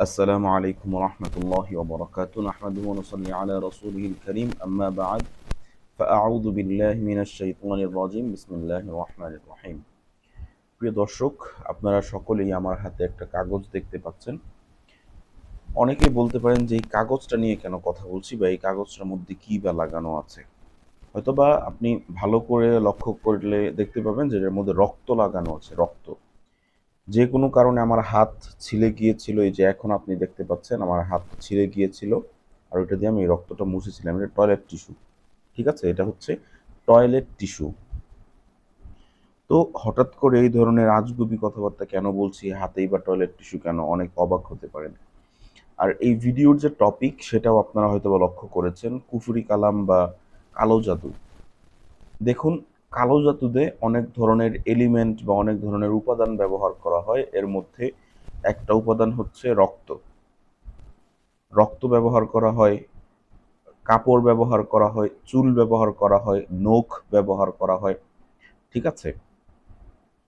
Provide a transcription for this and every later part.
السلام عليكم ورحمة الله وبركاته نحمده ونصلي على رسوله الكريم أما بعد فأعوذ بالله من الشيطان الرجيم بسم الله الرحمن الرحيم প্রিয় দর্শক আপনারা সকলেই আমার হাতে একটা কাগজ দেখতে পাচ্ছেন অনেকেই বলতে পারেন যে এই কাগজটা নিয়ে কেন কথা বলছি বা এই কাগজটার মধ্যে কি বা লাগানো আছে হয়তোবা আপনি ভালো করে লক্ষ্য করলে দেখতে পাবেন যে এর মধ্যে রক্ত লাগানো আছে রক্ত যে কোনো কারণে আমার হাত ছিলে গিয়েছিল, এই যে এখন আপনি দেখতে পাচ্ছেন, আমার হাত ছিলে গিয়েছিল, আর ওইটা দিয়ে আমি রক্তটা মুছেছিলাম, এটা টয়লেট টিস্যু ঠিক আছে? এটা হচ্ছে টয়লেট টিস্যু তো হঠাৎ করে এই ধরনের আজগুবি কথাবার্তা কেন বলছি? হাতেই বা টয়লেট টিস্যু কেন? অনেক অবাক হতে পারেন। আর এই ভিডিওর যে টপিক সেটাও আপনারা হয়তো বা লক্ষ্য করেছেন, কুফুরি কালাম বা কালো জাদু। দেখুন কালো জাতুতে অনেক ধরনের এলিমেন্ট বা অনেক ধরনের উপাদান ব্যবহার করা হয়। এর মধ্যে একটা উপাদান হচ্ছে রক্ত। রক্ত ব্যবহার করা হয়, কাপড় ব্যবহার করা হয়, চুল ব্যবহার করা হয়, নখ ব্যবহার করা হয়। ঠিক আছে?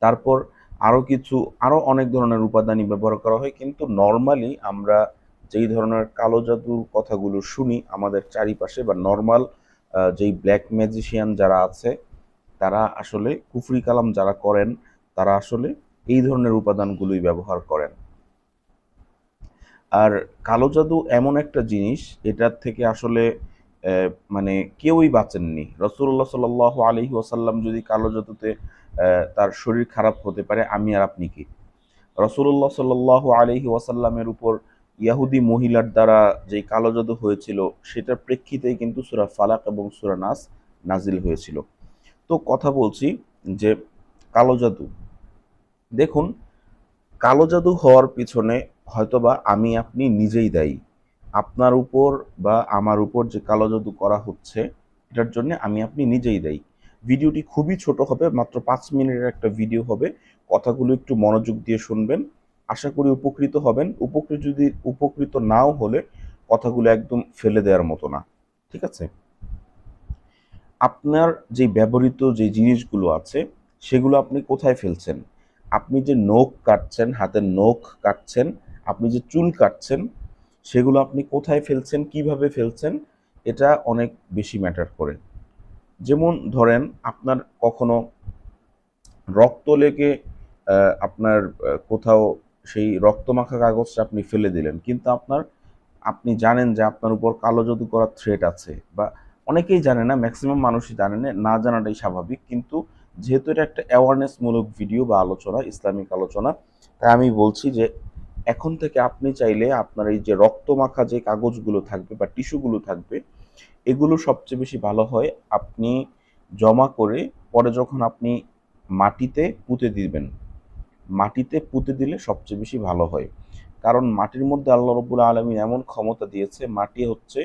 তারপর আরও কিছু আরও অনেক ধরনের উপাদানই ব্যবহার করা হয়, কিন্তু নর্মালি আমরা যেই ধরনের কালো জাদুর কথাগুলো শুনি, আমাদের চারিপাশে বা নর্মাল যেই ব্ল্যাক ম্যাজিশিয়ান যারা আছে তারা আসলে কুফরি কালাম যারা করেন, তারা আসলে এই ধরনের উপাদানগুলোই ব্যবহার করেন। আর কালো জাদু এমন একটা জিনিস, এটার থেকে আসলে মানে কেউই বাঁচেননি। রসুল্লাহ সাল আলহি ওসাল্লাম যদি কালো জাদুতে তার শরীর খারাপ হতে পারে, আমি আর আপনি কি? রসুল্লাহ সাল আলহি ওয়াসাল্লামের উপর ইয়াহুদি মহিলার দ্বারা যে কালো জাদু হয়েছিল, সেটার প্রেক্ষিতেই কিন্তু সুরা ফালাক এবং সুরা নাস নাজিল হয়েছিল। তো কথা বলছি যে কালো জাদু। দেখুন, কালো জাদু হওয়ার পিছনে হয়তোবা আমি আপনি নিজেই দায়ী। আপনার উপর বা আমার উপর যে কালো জাদু করা হচ্ছে, এটার জন্য আমি আপনি নিজেই দায়ী। ভিডিওটি খুবই ছোট হবে, মাত্র পাঁচ মিনিটের একটা ভিডিও হবে। কথাগুলো একটু মনোযোগ দিয়ে শুনবেন। আশা করি উপকৃত হবেন। উপকৃত যদি, উপকৃত নাও হলে কথাগুলো একদম ফেলে দেওয়ার মতো না। ঠিক আছে? আপনার যে ব্যবহৃত যে জিনিসগুলো আছে, সেগুলো আপনি কোথায় ফেলছেন? আপনি যে নখ কাটছেন, হাতের নখ কাটছেন, আপনি যে চুল কাটছেন, সেগুলো আপনি কোথায় ফেলছেন, কীভাবে ফেলছেন, এটা অনেক বেশি ম্যাটার করে। যেমন ধরেন, আপনার কখনো রক্ত লেগে আপনার কোথাও সেই রক্তমাখা কাগজটা আপনি ফেলে দিলেন, কিন্তু আপনার, আপনি জানেন যে আপনার উপর কালো জাদু করার থ্রেট আছে, বা অনেকেই জানে না ম্যাক্সিমাম মানুষই জানে না না জানাটাই স্বাভাবিক। কিন্তু যেহেতু এটা একটা অ্যাওয়ারনেসমূলক ভিডিও বা আলোচনা, ইসলামিক আলোচনা, তাই আমি বলছি যে এখন থেকে আপনি চাইলে আপনার এই যে রক্তমাখা যে কাগজগুলো থাকবে বা টিস্যুগুলো থাকবে, এগুলো সবচেয়ে বেশি ভালো হয় আপনি জমা করে পরে যখন আপনি মাটিতে পুঁতে দিবেন, মাটিতে পুঁতে দিলে সবচেয়ে বেশি ভালো হয়। কারণ মাটির মধ্যে আল্লাহ রবুল্লা আলমী এমন ক্ষমতা দিয়েছে, মাটি হচ্ছে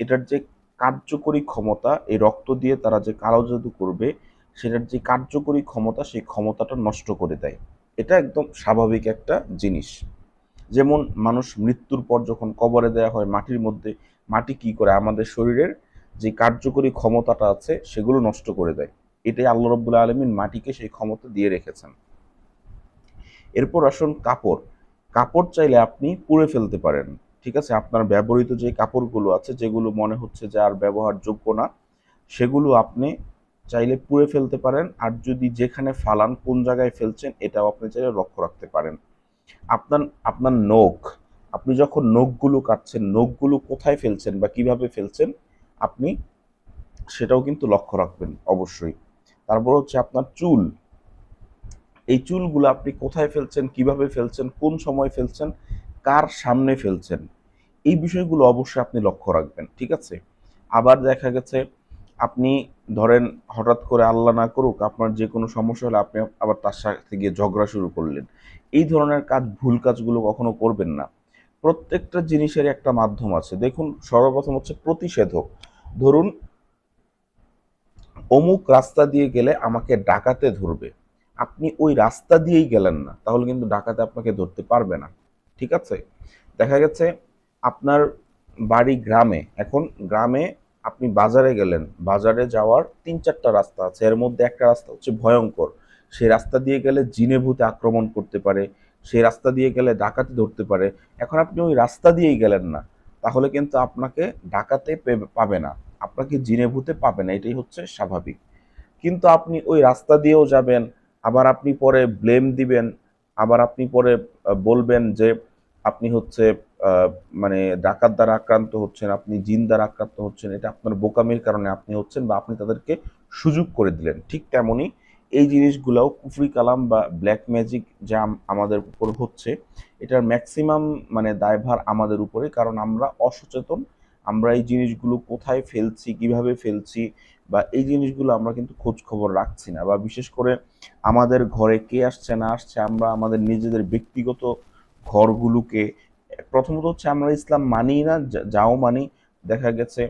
এটার যে কার্যকরী ক্ষমতা এই রক্ত দিয়ে তারা যে কালো জাদু করবে, সেটার যে কার্যকরী ক্ষমতা, সেই ক্ষমতাটা নষ্ট করে দেয়। এটা একদম স্বাভাবিক একটা জিনিস। যেমন মানুষ মৃত্যুর পর যখন কবরে দেওয়া হয়, মাটির মধ্যে মাটি কি করে? আমাদের শরীরের যে কার্যকরী ক্ষমতাটা আছে, সেগুলো নষ্ট করে দেয়। এটাই আল্লাহ রব্বুল্লা আলমিন মাটিকে সেই ক্ষমতা দিয়ে রেখেছেন। এরপর আসুন কাপড়। কাপড় চাইলে আপনি পুড়ে ফেলতে পারেন। ঠিক আছে? আপনার ব্যবহৃত যে কাপড়গুলো আছে, যেগুলো মনে হচ্ছে যে আর ব্যবহারযোগ্য না, সেগুলো আপনি চাইলে পুড়ে ফেলতে পারেন। আর যদি যেখানে ফালান, কোন জায়গায় ফেলছেন, এটাও আপনি চাইলে লক্ষ্য রাখতে পারেন। আপনার আপনার নখ, আপনি যখন নখগুলো কাটছেন, নখগুলো কোথায় ফেলছেন বা কীভাবে ফেলছেন, আপনি সেটাও কিন্তু লক্ষ্য রাখবেন অবশ্যই। তারপর হচ্ছে আপনার চুল। এই চুলগুলো আপনি কোথায় ফেলছেন, কীভাবে ফেলছেন, কোন সময় ফেলছেন কার সামনে ফেলছেন? এই বিষয়গুলো অবশ্যই আপনি লক্ষ্য রাখবেন, ঠিক আছে? আবার দেখা গেছে, আপনি ধরেন হঠাৎ করে আল্লাহ না করুক, আপনার যে কোনো সমস্যা হলে আপনি আবার তার সাথে গিয়ে ঝগড়া শুরু করলেন। এই ধরনের কাজ, ভুল কাজগুলো কখনো করবেন না। প্রত্যেকটা জিনিসের একটা মাধ্যম আছে। দেখুন, সর্বপ্রথম হচ্ছে প্রতিষেধক। ধরুন, অমুক রাস্তা দিয়ে গেলে আমাকে ডাকাতে ধরবে। আপনি ওই রাস্তা দিয়েই গেলেন না, তাহলে কিন্তু ডাকাতে আপনাকে ধরতে পারবে না। ঠিক আছে? দেখা গেছে আপনার বাড়ি গ্রামে, এখন গ্রামে আপনি বাজারে গেলেন, বাজারে যাওয়ার তিন চারটা রাস্তা আছে। এর মধ্যে একটা রাস্তা হচ্ছে ভয়ঙ্কর। সেই রাস্তা দিয়ে গেলে জিনে ভূতে আক্রমণ করতে পারে সেই রাস্তা দিয়ে গেলে ডাকাতি ধরতে পারে। এখন আপনি ওই রাস্তা দিয়েই গেলেন না, তাহলে কিন্তু আপনাকে ডাকাতে পাবে না। আপনাকে জিনে ভূতে পাবে না, এটাই হচ্ছে স্বাভাবিক। কিন্তু আপনি ওই রাস্তা দিয়েও যাবেন, আবার আপনি পরে ব্লেম দিবেন, আবার আপনি পরে বলবেন যে আপনি হচ্ছে মানে ডাকাত দ্বারা আক্রান্ত হচ্ছেন, আপনি জিন দ্বারা আক্রান্ত হচ্ছেন, এটা আপনার বোকামির কারণে আপনি হচ্ছেন বা আপনি তাদেরকে সুযোগ করে দিলেন। ঠিক তেমনই এই জিনিসগুলোও কুফরি কালাম বা ব্ল্যাক ম্যাজিক যা আমাদের উপর হচ্ছে, এটার ম্যাক্সিমাম মানে দায়ভার আমাদের উপরে, কারণ আমরা অসচেতন, আমরা এই জিনিসগুলো কোথায় ফেলছি, কীভাবে ফেলছি বা এই জিনিসগুলো আমরা কিন্তু খোঁজ খবর রাখছি না বা বিশেষ করে আমাদের ঘরে কে আসছে, না আসছে, আমরা আমাদের নিজেদের ব্যক্তিগত ঘরগুলোকে, প্রথমত হচ্ছে আমরা ইসলাম মানি না যাও মানি দেখা গেছে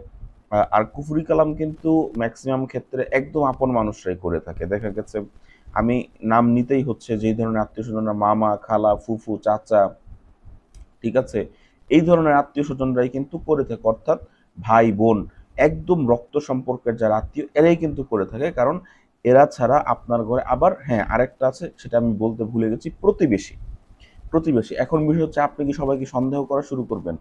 আর কুফুরি কালাম কিন্তু ম্যাক্সিমাম ক্ষেত্রে একদম আপন মানুষরাই করে থাকে। দেখা গেছে, আমি নাম নিতেই হচ্ছে যেই ধরনের আত্মীয় স্বজনরা মামা খালা, ফুফু, চাচা, ঠিক আছে? এই ধরনের আত্মীয় স্বজনরাই কিন্তু করে থাকে, অর্থাৎ ভাই, বোন, একদম রক্ত সম্পর্কের যারা আত্মীয়, এরাই কিন্তু করে থাকে। কারণ এরা ছাড়া আপনার ঘরে আবার হ্যাঁ আরেকটা আছে, সেটা আমি বলতে ভুলে গেছি, প্রতিবেশী। প্রতিবেশী। এখন বিষয় হচ্ছে আপনি কি সবাইকে সন্দেহ করা শুরু করবেন?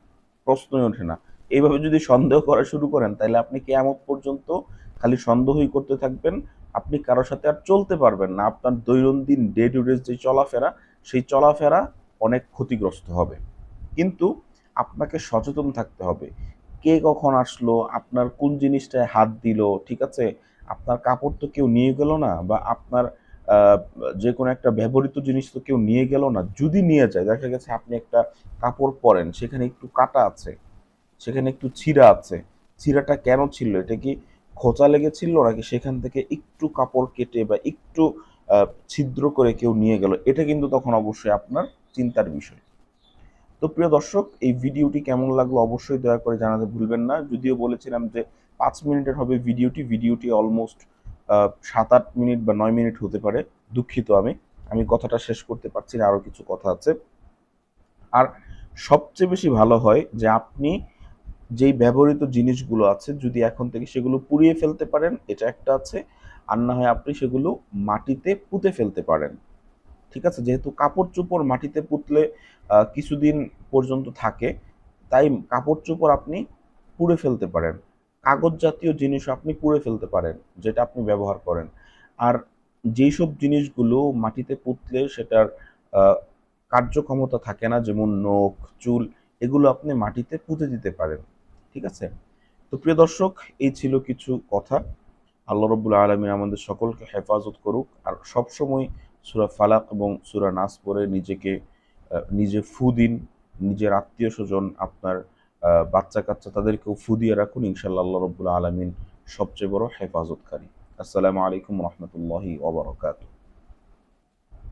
প্রশ্নই ওঠে না। এইভাবে যদি সন্দেহ করা শুরু করেন, তাহলে আপনি কেয়ামত পর্যন্ত খালি সন্দেহই করতে থাকবেন। আপনি কারোর সাথে আর চলতে পারবেন না। আপনার দৈনন্দিন ডে টু ডে যে চলাফেরা, সেই চলাফেরা অনেক ক্ষতিগ্রস্ত হবে। কিন্তু আপনাকে সচেতন থাকতে হবে। কে কখন আসলো, আপনার কোন জিনিসটায় হাত দিল, ঠিক আছে? আপনার কাপড় তো কেউ নিয়ে গেল না, বা আপনার যে কোনো একটা ব্যবহৃত জিনিস তো কেউ নিয়ে গেল না। যদি নিয়ে যায়, দেখা গেছে আপনি একটা কাপড় পরেন, সেখানে একটু কাটা আছে, সেখানে একটু ছিঁড়া আছে। ছিঁড়াটা কেন ছিল এটা কি খোঁচা লেগেছিল নাকি সেখান থেকে একটু কাপড় কেটে বা একটু ছিদ্র করে কেউ নিয়ে গেল? এটা কিন্তু তখন অবশ্যই আপনার চিন্তার বিষয়। তো প্রিয় দর্শক, এই ভিডিওটি কেমন লাগল অবশ্যই দয়া করে জানাতে ভুলবেন না। যদিও বলেছিলাম যে পাঁচ মিনিটের হবে ভিডিওটি ভিডিওটি অলমোস্ট সাত আট মিনিট বা নয় মিনিট হতে পারে, দুঃখিত আমি। আমি কথাটা শেষ করতে পারছি না, আরও কিছু কথা আছে। আর সবচেয়ে বেশি ভালো হয় যে আপনি যেই ব্যবহৃত জিনিসগুলো আছে, যদি এখন থেকে সেগুলো পুড়িয়ে ফেলতে পারেন, এটা একটা আছে, আর না হয় আপনি সেগুলো মাটিতে পুঁতে ফেলতে পারেন। ঠিক আছে? যেহেতু কাপড় চোপড় মাটিতে পুতলে কিছুদিন পর্যন্ত থাকে, তাই কাপড় চোপড় আপনি পুড়ে ফেলতে পারেন। কাগজ জাতীয় জিনিসও আপনি পুড়ে ফেলতে পারেন, যেটা আপনি ব্যবহার করেন। আর যেই সব জিনিসগুলো মাটিতে পুতলে সেটার কার্যক্ষমতা থাকে না, যেমন নখ, চুল, এগুলো আপনি মাটিতে পুঁতে দিতে পারেন। ঠিক আছে? তো প্রিয় দর্শক, এই ছিল কিছু কথা। আল্লাহ রব্বুল আলমিন আমাদের সকলকে হেফাজত করুক। আর সবসময় সুরা ফালাক এবং সুরা নাস পড়ে নিজেকে নিজে ফু দিন, নিজের আত্মীয় স্বজন আপনার বাচ্চা কাচ্চা তাদেরকেও ফু দিয়ে রাখুন ইনশাল্লাহ আল্লাহ রবুল্লা আলমিন সবচেয়ে বড় হেফাজতকারী। আসসালামু আলাইকুম রহমতুল্লাহি ওবরাকাতুহ